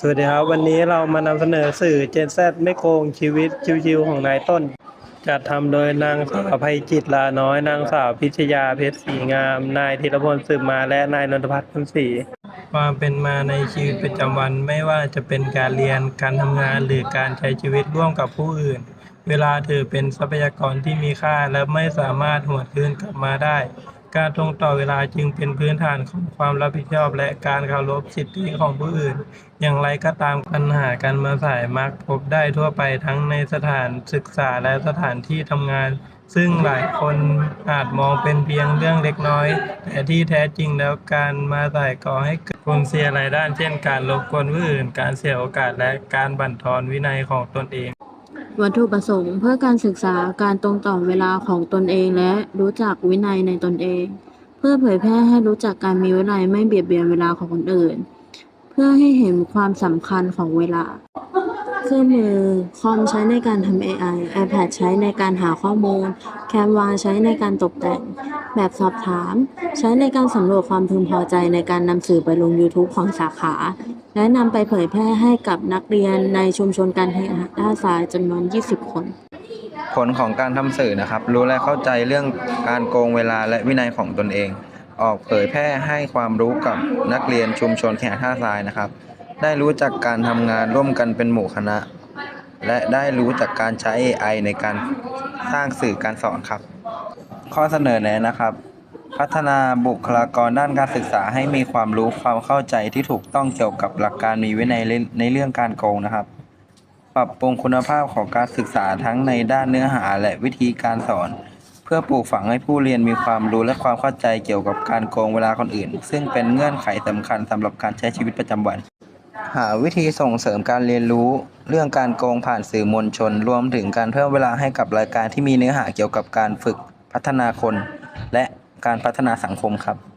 สวัสดีครับ วันนี้เรามานำเสนอสื่อเจนแซไม่โกงชีวิตชิวๆของนายต้น จัดทำโดยนางสาวภัยจิตลาน้อย นางสาวพิชยาเพชรศรีงาม นายธีรพลสืบมาและนายนนทพัฒน์พันศรีความเป็นมาในชีวิตประจำวันไม่ว่าจะเป็นการเรียนการทำงานหรือการใช้ชีวิตร่วมกับผู้อื่น เวลาถือเป็นทรัพยากรที่มีค่าและไม่สามารถหวนคืนกลับมาได้ การตรงต่อเวลาจึงเป็นพื้นฐานของความรับผิดชอบและการเคารพสิทธิของผู้อื่น อย่างไรก็ตามปัญหาการมาสายมักพบได้ทั่วไปทั้งในสถานศึกษาและสถานที่ทำงาน ซึ่งหลายคนอาจมองเป็นเพียงเรื่องเล็กน้อย แต่ที่แท้จริงแล้วการมาสายก่อให้เกิดผลเสียหลายด้าน เช่น การรบกวนผู้อื่น การเสียโอกาสและการบั่นทอนวินัยของตนเอง วัตถุประสงค์เพื่อการศึกษาการตรงต่อเวลาของตนเองและรู้จักวินัยในตนเอง เพื่อเผยแพร่ให้รู้จักการมีวินัยไม่เบียดเบียนเวลาของคนอื่น เพื่อให้เห็นความสำคัญของเวลา เครื่องมือคอมใช้ในการทำ AI iPad ใช้ในการหาข้อมูล Canva ใช้ในการตกแต่ง แบบสอบถาม ใช้ในการสำรวจความพึงพอใจในการนำสื่อไปลง YouTube ของสาขา และนำไปเผยแพร่ให้กับนักเรียนในชุมชนการแข่งขันท่าทรายจำนวน 20 คน ผลของการทำสื่อนะครับ รู้และเข้าใจเรื่องการโกงเวลาและวินัยของตนเอง ออกเผยแพร่ให้ความรู้กับนักเรียนชุมชนแข่งท่าทรายนะครับ ได้รู้จักการทำงานร่วมกันเป็นหมู่คณะ และได้รู้จักการใช้ AI ในการสร้างสื่อการสอนครับ ข้อเสนอแนะนะครับ พัฒนาบุคลากรด้านการศึกษาให้มีความรู้ความเข้าใจที่ถูกต้องเกี่ยวกับหลักการมีวินัยในเรื่องการโกงนะครับ ปรับปรุงคุณภาพของการศึกษาทั้งในด้านเนื้อหาและวิธีการสอน เพื่อปลูกฝังให้ผู้เรียนมีความรู้และความเข้าใจเกี่ยวกับการโกงเวลาคนอื่น ซึ่งเป็นเงื่อนไขสำคัญสำหรับการใช้ชีวิตประจำวัน หาวิธีส่งเสริมการเรียนรู้ เรื่องการโกงผ่านสื่อมวลชน รวมถึงการเพิ่มเวลาให้กับรายการที่มีเนื้อหาเกี่ยวกับการฝึกพัฒนาคน และ การพัฒนาสังคมครับ